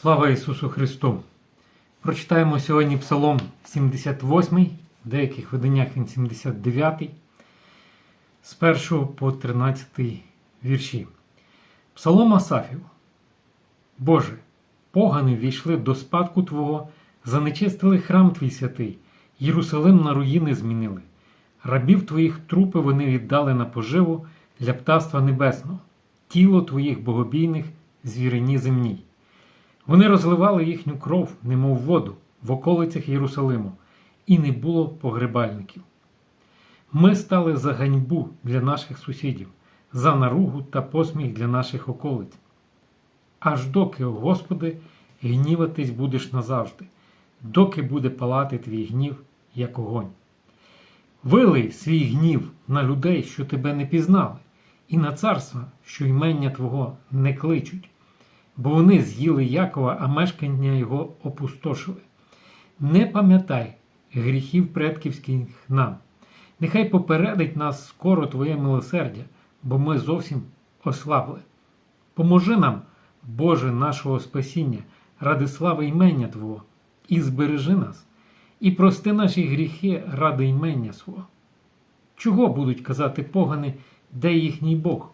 Слава Ісусу Христу! Прочитаємо сьогодні Псалом 78, в деяких виданнях він 79, з 1 по 13 вірші. Псалом Асафів. Боже, погани війшли до спадку Твого, занечистили храм Твій святий, Єрусалим на руїни змінили. Рабів Твоїх трупи вони віддали на поживу для птаства небесного, тіло Твоїх богобійних звірині земній. Вони розливали їхню кров, немов воду, в околицях Єрусалиму, і не було погребальників. Ми стали за ганьбу для наших сусідів, за наругу та посміх для наших околиць. Аж доки, о Господи, гніватись будеш назавжди, доки буде палати твій гнів, як огонь. Вилий свій гнів на людей, що тебе не пізнали, і на царства, що ймення Твого не кличуть бо вони з'їли Якова, а мешкання його опустошили. Не пам'ятай гріхів предківських нам. Нехай попередить нас скоро Твоє милосердя, бо ми зовсім ослабли. Поможи нам, Боже нашого спасіння, ради слави імення Твого, і збережи нас, і прости наші гріхи ради імення свого. Чого будуть казати погани, де їхній Бог?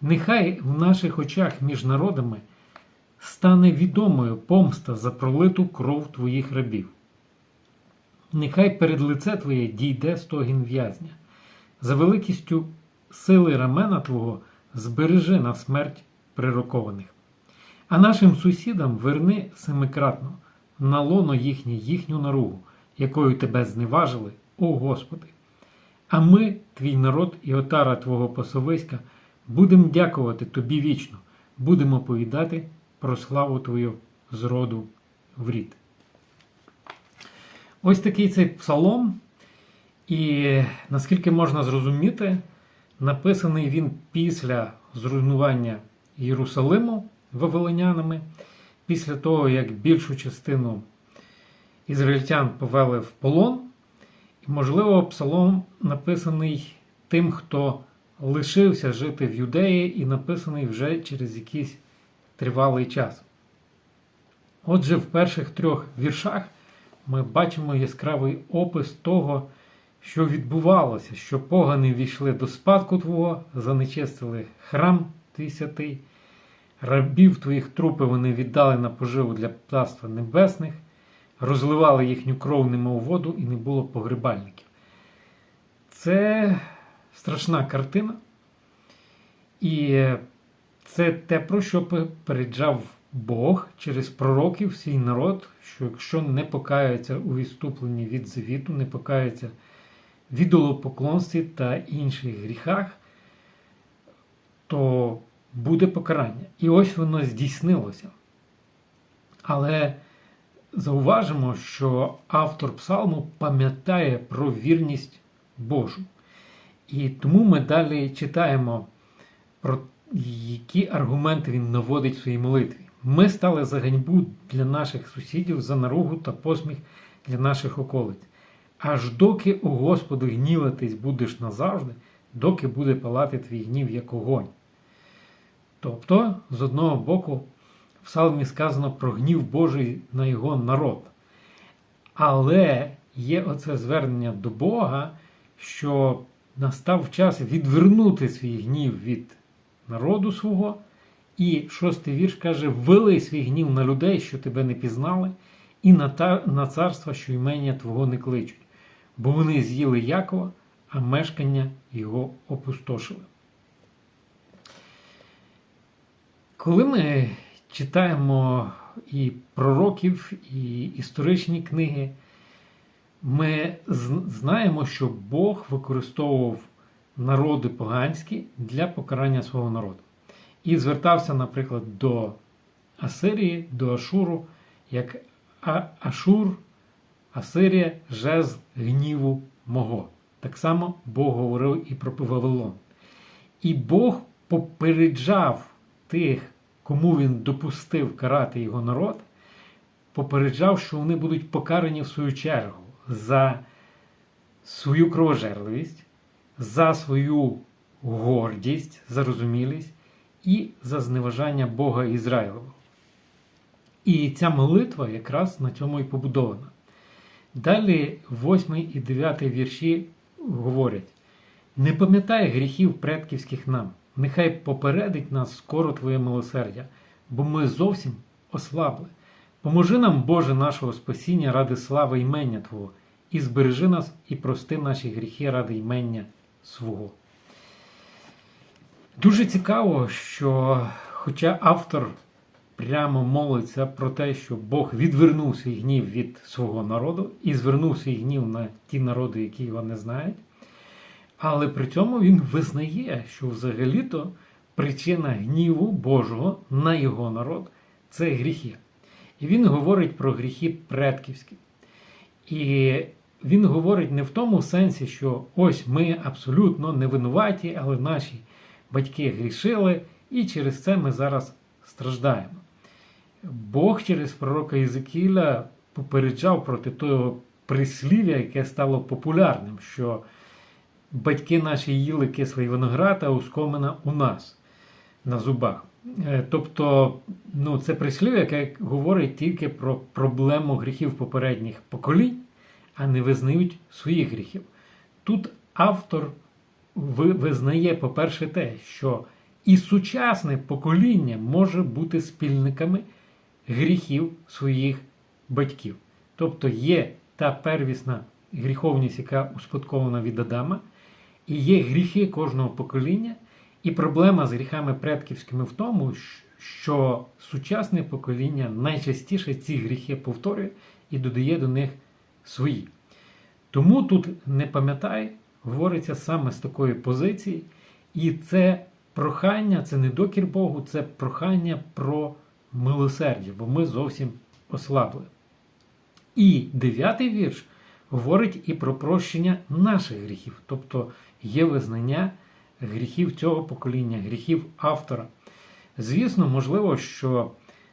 Нехай в наших очах між народами стане відомою помста за пролиту кров твоїх рабів. Нехай перед лице Твоє дійде стогін в'язня, за великістю сили рамена Твого збережи на смерть прирокованих. А нашим сусідам верни семикратно на лоно їхнє їхню наругу, якою тебе зневажили, о Господи. А ми, твій народ і отара Твого пасовиська, будемо дякувати Тобі вічно, будемо повідати про славу Твою з роду в рід. Ось такий цей псалом, і наскільки можна зрозуміти, написаний він після зруйнування Єрусалиму вавилонянами, після того, як більшу частину ізраїльтян повели в полон. І, можливо, псалом написаний тим, хто лишився жити в Юдеї, і написаний вже через якийсь тривалий час. Отже, в перших трьох віршах ми бачимо яскравий опис того, що відбувалося, що погани війшли до спадку Твого, занечистили храм твій святий, рабів твоїх трупи вони віддали на поживу для птаства небесних, розливали їхню кров немов воду і не було погребальників. Це страшна картина. І це те, про що попереджав Бог через пророків свій народ, що якщо не покаються у відступленні від завіту, не покаються в ідолопоклонстві та інших гріхах, то буде покарання. І ось воно здійснилося. Але зауважимо, що автор псалму пам'ятає про вірність Божу. І тому ми далі читаємо про які аргументи він наводить в своїй молитві. Ми стали за ганьбу для наших сусідів, за наругу та посміх для наших околиць. Аж доки, о Господи, гніватись будеш назавжди, доки буде палати твій гнів як огонь. Тобто, з одного боку, в псалмі сказано про гнів Божий на його народ. Але є оце звернення до Бога, що настав час відвернути свій гнів від народу свого. І шостий вірш каже: Вилий свій гнів на людей, що тебе не пізнали, і на, та, на царства, що імення Твого не кличуть, бо вони з'їли Якова, а мешкання його опустошили. Коли ми читаємо і пророків, і історичні книги, ми знаємо, що Бог використовував народи поганські для покарання свого народу. І звертався, наприклад, до Асирії, до Ашуру, як Ашур, Асирія, жез гніву мого. Так само Бог говорив і про Вавилон. І Бог попереджав тих, кому він допустив карати його народ, попереджав, що вони будуть покарані в свою чергу за свою кровожерливість, за свою гордість, зарозумілість і за зневажання Бога Ізраїлового. І ця молитва якраз на цьому і побудована. Далі 8 і 9 вірші говорять: Не пам'ятай гріхів предківських нам, нехай попередить нас скоро Твоє милосердя, бо ми зовсім ослабли. Поможи нам, Боже, нашого спасіння ради слави імення Твого, і збережи нас і прости наші гріхи ради імення свого. Дуже цікаво, що, хоча автор прямо молиться про те, що Бог відвернув свій гнів від свого народу і звернув свій гнів на ті народи, які його не знають, але при цьому він визнає, що взагалі-то причина гніву Божого на його народ це гріхи. І він говорить про гріхи предківські. І він говорить не в тому сенсі, що ось ми абсолютно не винуваті, але наші батьки грішили, і через це ми зараз страждаємо. Бог через пророка Єзекіля попереджав проти того прислів'я, яке стало популярним, що батьки наші їли кислий виноград, а ускомина у нас на зубах. Е, Тобто, ну, це прислів'я, яке говорить тільки про проблему гріхів попередніх поколінь, а не визнають своїх гріхів. Тут автор визнає, по-перше, те, що і сучасне покоління може бути спільниками гріхів своїх батьків. Тобто є та первісна гріховність, яка успадкована від Адама, і є гріхи кожного покоління. І проблема з гріхами предківськими в тому, що сучасне покоління найчастіше ці гріхи повторює і додає до них свої. Тому тут не пам'ятай, говориться саме з такої позиції, і це прохання, це не докір Богу, це прохання про милосердя, бо ми зовсім ослабли. І дев'ятий вірш говорить і про прощення наших гріхів, тобто є визнання гріхів цього покоління, гріхів автора. Звісно, можливо, що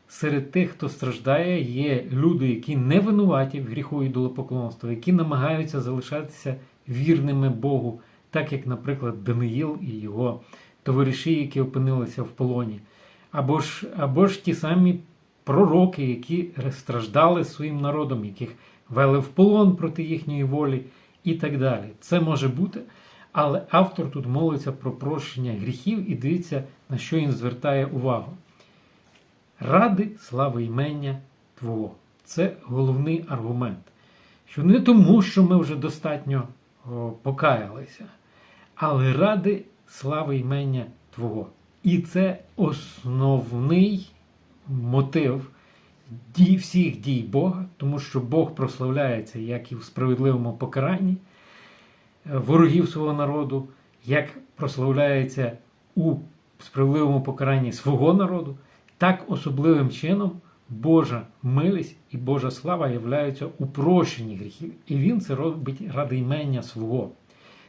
серед тих, хто страждає, є люди, які не винуваті в гріху ідолопоклонства, які намагаються залишатися вірними Богу, так як, наприклад, Даниїл і його товариші, які опинилися в полоні, або ж, або ж ті самі пророки, які страждали своїм народом, яких вели в полон проти їхньої волі, і так далі. Це може бути. Але автор тут молиться про прощення гріхів і дивіться, на що він звертає увагу. Ради слави імення Твого. Це головний аргумент. Що не тому, що ми вже достатньо о, покаялися, але ради слави імення Твого. І це основний мотив дій, всіх дій Бога, тому що Бог прославляється як і в справедливому покаранні ворогів свого народу, як прославляється у справедливому покаранні свого народу, так особливим чином Божа милість і Божа слава являються у гріхів. І Він це робить ради імення свого.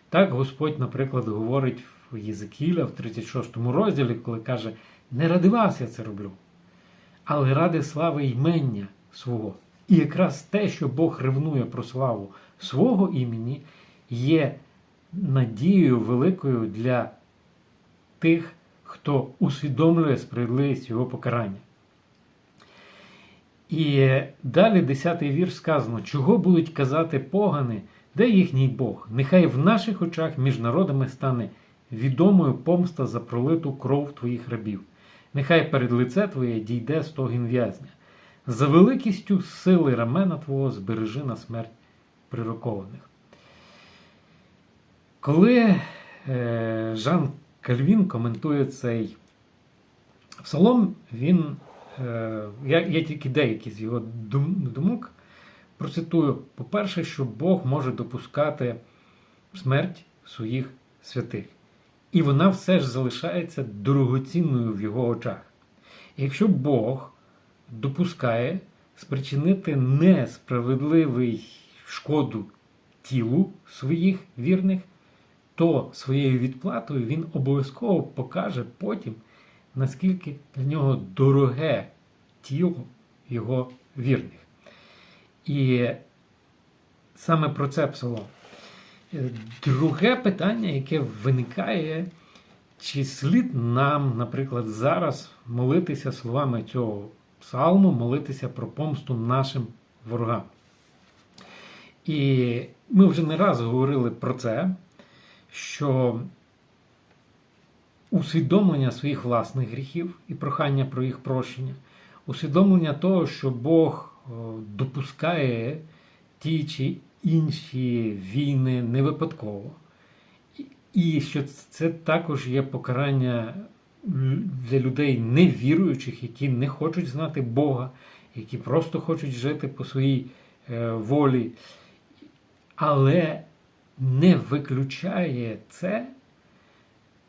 Так Господь, наприклад, говорить в Єзекіля в 36 розділі, коли каже: Не ради вас я це роблю, але ради слави імення свого. І якраз те, що Бог ревнує про славу свого імені, є надією великою для тих, хто усвідомлює справедливість його покарання. І далі 10-й вірш сказано, чого будуть казати погани, де їхній Бог? Нехай в наших очах між народами стане відомою помста за пролиту кров твоїх рабів. Нехай перед лице Твоє дійде стогін в'язня. За великістю сили рамена Твого збережи на смерть прирокованих. Коли е, Жан Кальвін коментує цей псалом, він, е, я, я тільки деякі з його думок процитую. По-перше, що Бог може допускати смерть своїх святих. І вона все ж залишається дорогоцінною в його очах. І якщо Бог допускає спричинити несправедливий шкоду тілу своїх вірних, то своєю відплатою він обов'язково покаже потім, наскільки для нього дороге тіло його вірних. І саме про це псалом. Друге питання, яке виникає, чи слід нам, наприклад, зараз молитися словами цього псалму молитися про помсту нашим ворогам. І ми вже не раз говорили про це, що усвідомлення своїх власних гріхів і прохання про їх прощення, усвідомлення того, що Бог допускає ті чи інші війни не випадково. І- І що це також є покарання для людей невіруючих, які не хочуть знати Бога, які просто хочуть жити по своїй е, волі. Але не виключає це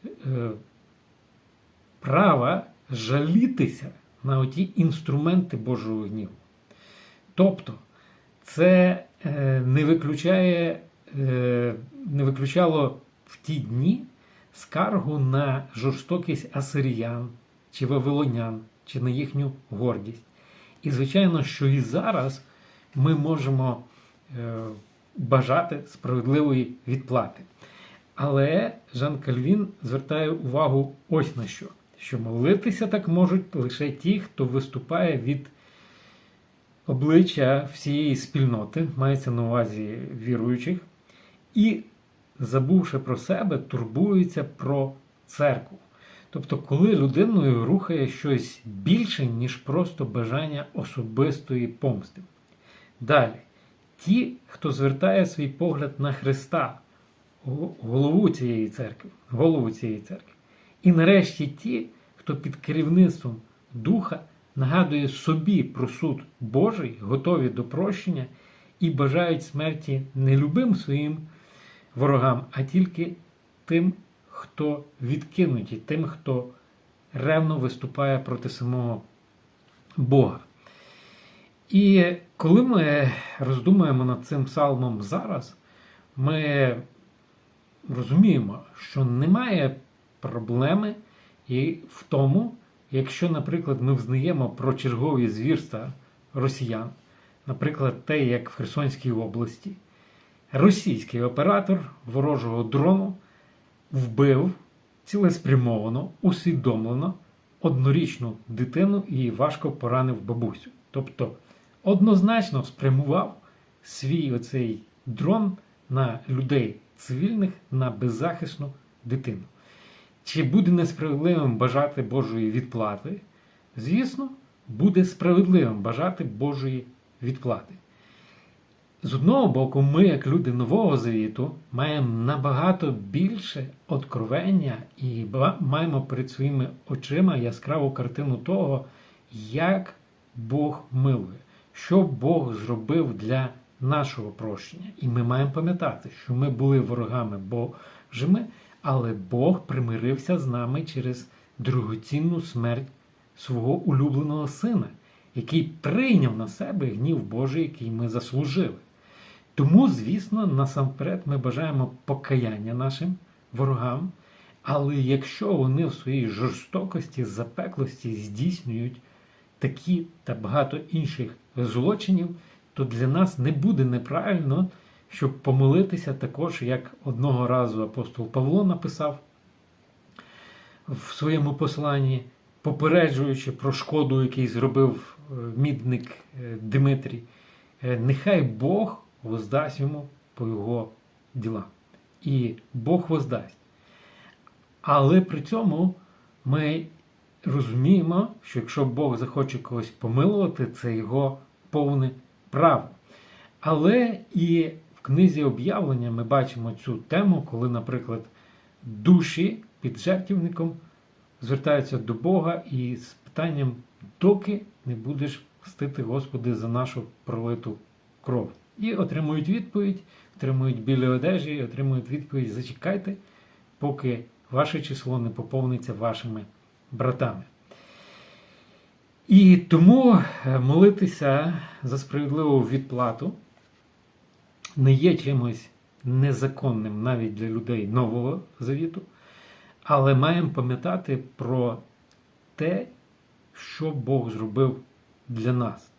е, права жалітися на оті інструменти Божого гніву. Тобто, це е, не виключає, е, не виключало в ті дні скаргу на жорстокість асиріян чи вавилонян, чи на їхню гордість. І, звичайно, що і зараз ми можемо е, бажати справедливої відплати. Але Жан Кальвін звертає увагу ось на що: що молитися так можуть лише ті, хто виступає від обличчя всієї спільноти, мається на увазі віруючих, і, забувши про себе, турбуються про церкву. Тобто, коли людиною рухає щось більше, ніж просто бажання особистої помсти. Далі, ті, хто звертає свій погляд на Христа, голову цієї церкви, голову цієї церкви. І нарешті ті, хто під керівництвом Духа нагадує собі про суд Божий, готові до прощення і бажають смерті не любим своїм ворогам, а тільки тим, хто відкинуті, тим, хто ревно виступає проти самого Бога. І коли ми роздумуємо над цим псалмом зараз, ми розуміємо, що немає проблеми і в тому, якщо, наприклад, ми взнаємо про чергові звірства росіян, наприклад, те, як в Херсонській області, російський оператор ворожого дрону вбив цілеспрямовано, усвідомлено однорічну дитину і важко поранив бабусю. Тобто однозначно спрямував свій оцей дрон на людей цивільних, на беззахисну дитину. Чи буде несправедливим бажати Божої відплати? Звісно, буде справедливим бажати Божої відплати. З одного боку, ми, як люди Нового Завіту, маємо набагато більше откровення і маємо перед своїми очима яскраву картину того, як Бог милує, що Бог зробив для нашого прощення. І ми маємо пам'ятати, що ми були ворогами Божими, але Бог примирився з нами через дорогоцінну смерть свого улюбленого сина, який прийняв на себе гнів Божий, який ми заслужили. Тому, звісно, насамперед ми бажаємо покаяння нашим ворогам, але якщо вони в своїй жорстокості, запеклості здійснюють такі та багато інших злочинів, то для нас не буде неправильно, щоб помилитися також, як одного разу апостол Павло написав в своєму посланні, попереджуючи про шкоду, який зробив е, мідник е, Дмитрій, е, нехай Бог воздасть йому по його ділам. І Бог воздасть. Але при цьому ми розуміємо, що якщо Бог захоче когось помилувати, це його повне право. Але і в книзі об'явлення ми бачимо цю тему, коли, наприклад, душі під жертівником звертаються до Бога і з питанням, доки не будеш мстити Господи за нашу пролиту кров. І отримують відповідь, отримують білі одежі, отримують відповідь: зачекайте, поки ваше число не поповниться вашими братами. І тому е, молитися за справедливу відплату не є чимось незаконним навіть для людей Нового Завіту, але маємо пам'ятати про те, що Бог зробив для нас.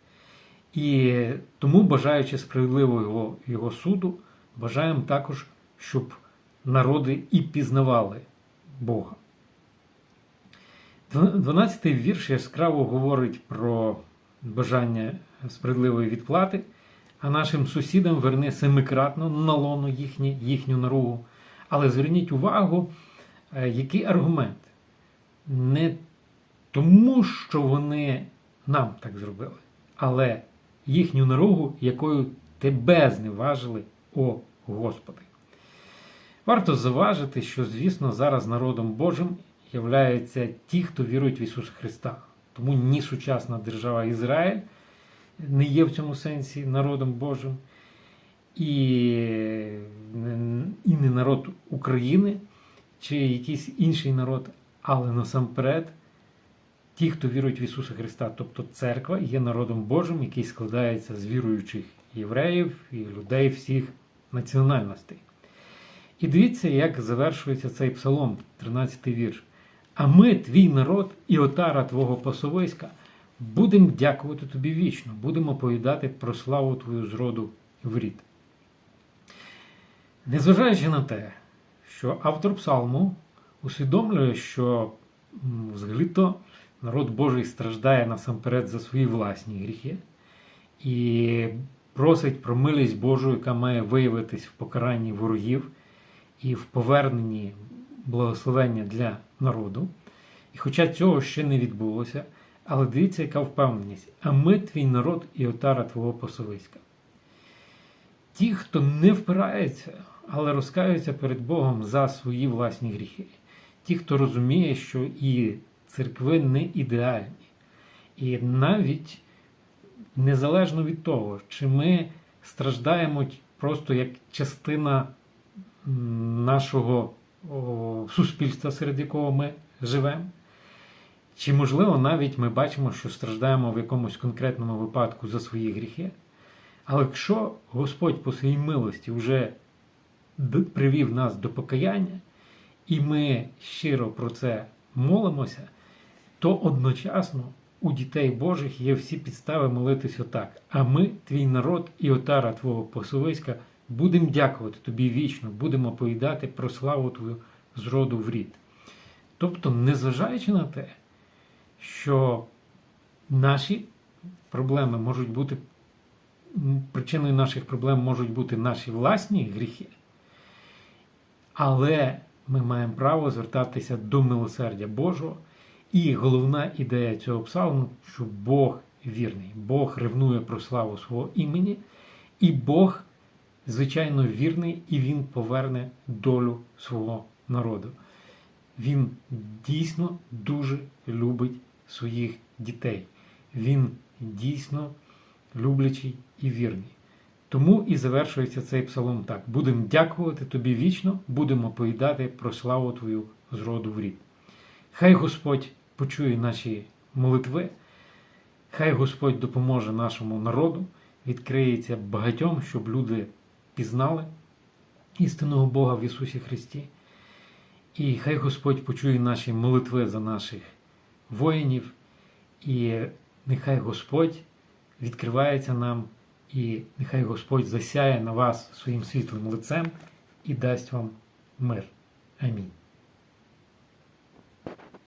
І тому, бажаючи справедливого його, його суду, бажаємо також, щоб народи і пізнавали Бога. 12-й вірш яскраво говорить про бажання справедливої відплати, а нашим сусідам верни семикратно на лоно їхні, їхню наругу. Але зверніть увагу, е, який аргумент? Не тому, що вони нам так зробили, але їхню наругу, якою тебе зневажили, о Господи. Варто заважити, що, звісно, зараз народом Божим являються ті, хто вірують в Ісуса Христа. Тому ні сучасна держава Ізраїль не є в цьому сенсі народом Божим, і, і не народ України чи якийсь інший народ, але насамперед ті, хто вірують в Ісуса Христа, тобто церква є народом Божим, який складається з віруючих євреїв і людей всіх національностей. І дивіться, як завершується цей псалом, 13 вірш. А ми, твій народ і отара Твого пасовиська, будемо дякувати тобі вічно, будемо повідати про славу Твою з роду в рід. Незважаючи на те, що автор псалму усвідомлює, що взагалі-то народ Божий страждає насамперед за свої власні гріхи і просить про милість Божу, яка має виявитись в покаранні ворогів і в поверненні благословення для народу. І хоча цього ще не відбулося, але дивіться, яка впевненість. А ми твій народ і отара твого посовиська. Ті, хто не впирається, але розкаються перед Богом за свої власні гріхи. Ті, хто розуміє, що і церкви не ідеальні. І навіть незалежно від того, чи ми страждаємо просто як частина нашого суспільства, серед якого ми живемо. Чи, можливо, навіть ми бачимо, що страждаємо в якомусь конкретному випадку за свої гріхи. Але якщо Господь по своїй милості вже привів нас до покаяння, і ми щиро про це молимося, то одночасно у дітей Божих є всі підстави молитись отак. А ми, твій народ і отара Твого посовиська, будемо дякувати тобі вічно, будемо повідати про славу Твою з роду в рід. Тобто, незважаючи на те, що наші проблеми можуть бути, причиною наших проблем можуть бути наші власні гріхи, але ми маємо право звертатися до милосердя Божого. І головна ідея цього псалму, що Бог вірний, Бог ревнує про славу свого імені, і Бог, звичайно, вірний, і Він поверне долю свого народу. Він дійсно дуже любить своїх дітей. Він дійсно люблячий і вірний. Тому і завершується цей псалом так: будемо дякувати тобі вічно, будемо повідати про славу Твою з роду в рід. Хай Господь почує наші молитви, хай Господь допоможе нашому народу, відкриється багатьом, щоб люди пізнали істинного Бога в Ісусі Христі. І хай Господь почує наші молитви за наших воїнів, і нехай Господь відкривається нам, і нехай Господь засяє на вас своїм світлим лицем і дасть вам мир. Амінь.